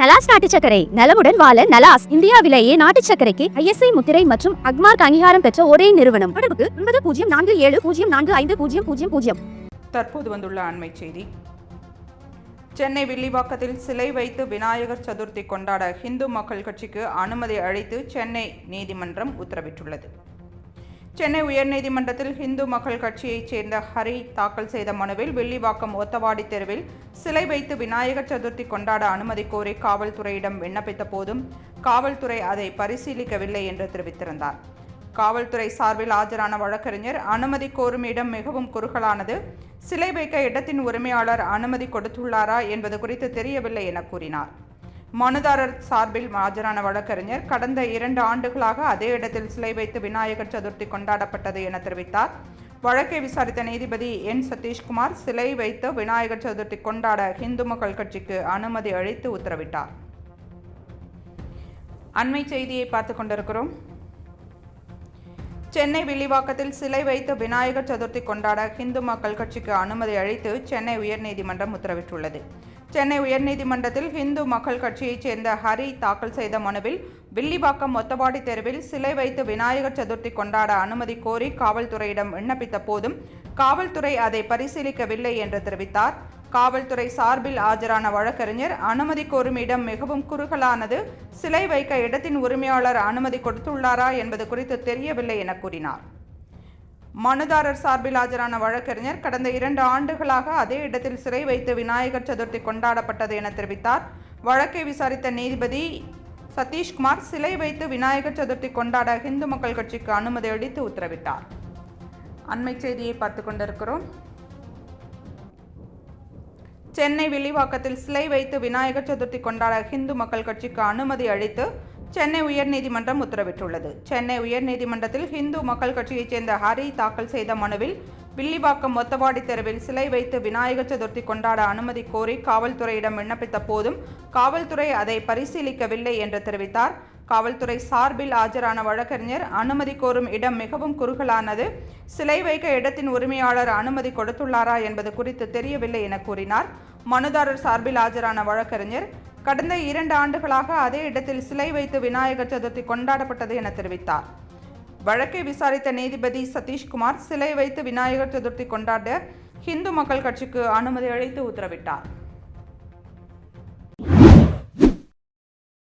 நலாஸ் நாட்டு சக்கரை நலமுடன் வாழ நலாஸ் இந்தியாவிலேயே நாட்டு சக்கரைக்கு ஐஎஸ்ஐ முத்திரை மற்றும் அக்மார்க் அங்கீகாரம் பெற்ற ஒரே நிறுவனம். தொடர்புக்கு ஒன்பது பூஜ்ஜியம் நான்கு ஏழு பூஜ்ஜியம் நான்கு ஐந்து பூஜ்ஜியம் பூஜ்ஜியம் பூஜ்ஜியம். தற்போது வந்துள்ள அண்மை செய்தி. சென்னை வில்லிவாக்கத்தில் சிலை வைத்து விநாயகர் சதுர்த்தி கொண்டாட ஹிந்து மக்கள் கட்சிக்கு அனுமதி அளித்து சென்னை நீதிமன்றம் உத்தரவிட்டுள்ளது. சென்னை உயர்நீதிமன்றத்தில் இந்து மக்கள் கட்சியைச் சேர்ந்த ஹரி தாக்கல் செய்த மனுவில் வில்லிவாக்கம் ஒத்தவாடி தெருவில் சிலை வைத்து விநாயகர் சதுர்த்தி கொண்டாட அனுமதி கோரி காவல்துறையிடம் விண்ணப்பித்த போதும் காவல்துறை அதை பரிசீலிக்கவில்லை என்று தெரிவித்திருந்தார். காவல்துறை சார்பில் ஆஜரான வழக்கறிஞர் அனுமதி கோரும் இடம் மிகவும் குறுகலானது. சிலை வைக்க இடத்தின் உரிமையாளர் அனுமதி கொடுத்துள்ளாரா என்பது குறித்து தெரியவில்லை என கூறினார். மனுதாரர் சார்பில் ஆஜரான வழக்கறிஞர் கடந்த இரண்டு ஆண்டுகளாக அதே இடத்தில் சிலை வைத்து விநாயகர் சதுர்த்தி கொண்டாடப்பட்டது என தெரிவித்தார். வழக்கை விசாரித்த நீதிபதி என். சதீஷ்குமார் சிலை வைத்து விநாயகர் சதுர்த்தி கொண்டாட இந்து மக்கள் கட்சிக்கு அனுமதி அளித்து உத்தரவிட்டார். அண்மை செய்தியை பார்த்து கொண்டிருக்கிறோம். சென்னை வில்லிவாக்கத்தில் சிலை வைத்து விநாயகர் சதுர்த்தி கொண்டாட இந்து மக்கள் கட்சிக்கு அனுமதி அளித்து சென்னை உயர்நீதிமன்றம் உத்தரவிட்டுள்ளது. சென்னை உயர்நீதிமன்றத்தில் ஹிந்து மக்கள் கட்சியைச் சேர்ந்த ஹரி தாக்கல் செய்த மனுவில் வில்லிவாக்கம் மொத்தபாடி தெருவில் சிலை வைத்து விநாயகர் சதுர்த்தி கொண்டாட அனுமதி கோரி காவல்துறையிடம் விண்ணப்பித்த போதும் காவல்துறை அதை பரிசீலிக்கவில்லை என்று தெரிவித்தார். காவல்துறை சார்பில் ஆஜரான வழக்கறிஞர் அனுமதி கோரும் இடம் மிகவும் குறுகலானது. சிலை வைக்க இடத்தின் உரிமையாளர் அனுமதி கொடுத்துள்ளாரா என்பது குறித்து தெரியவில்லை என கூறினார். மனுதாரர் சார்பில் ஆஜரான வழக்கறிஞர் கடந்த இரண்டு ஆண்டுகளாக அதே இடத்தில் சிறை வைத்து விநாயகர் சதுர்த்தி கொண்டாடப்பட்டது என தெரிவித்தார். வழக்கை விசாரித்த நீதிபதி சதீஷ்குமார் சிலை வைத்து விநாயகர் சதுர்த்தி கொண்டாட இந்து மக்கள் கட்சிக்கு அனுமதி அளித்து உத்தரவிட்டார். அண்மை செய்தியை பார்த்து கொண்டிருக்கிறோம். சென்னை வில்லிவாக்கத்தில் சிலை வைத்து விநாயகர் சதுர்த்தி கொண்டாட இந்து மக்கள் கட்சிக்கு அனுமதி அளித்து சென்னை உயர்நீதிமன்றம் உத்தரவிட்டுள்ளது. சென்னை உயர்நீதிமன்றத்தில் ஹிந்து மக்கள் கட்சியைச் சேர்ந்த ஹரி தாக்கல் செய்த மனுவில் வில்லிவாக்கம் மொத்தவாடி தெருவில் சிலை வைத்து விநாயகர் சதுர்த்தி கொண்டாட அனுமதி கோரி காவல்துறையிடம் விண்ணப்பித்த போதும் காவல்துறை அதை பரிசீலிக்கவில்லை என்று தெரிவித்தார். காவல்துறை சார்பில் ஆஜரான வழக்கறிஞர் அனுமதி கோரும் இடம் மிகவும் குறுகலானது. சிலை வைக்க இடத்தின் உரிமையாளர் அனுமதி கொடுத்துள்ளாரா என்பது குறித்து தெரியவில்லை என கூறினார். மனுதாரர் சார்பில் ஆஜரான வழக்கறிஞர் கடந்த இரண்டு ஆண்டுகளாக அதே இடத்தில் சிலை வைத்து விநாயகர் சதுர்த்தி கொண்டாடப்பட்டது என தெரிவித்தார். வழக்கை விசாரித்த நீதிபதி சதீஷ்குமார் சிலை வைத்து விநாயகர் சதுர்த்தி கொண்டாட இந்து மக்கள் கட்சிக்கு அனுமதி அளித்து உத்தரவிட்டார்.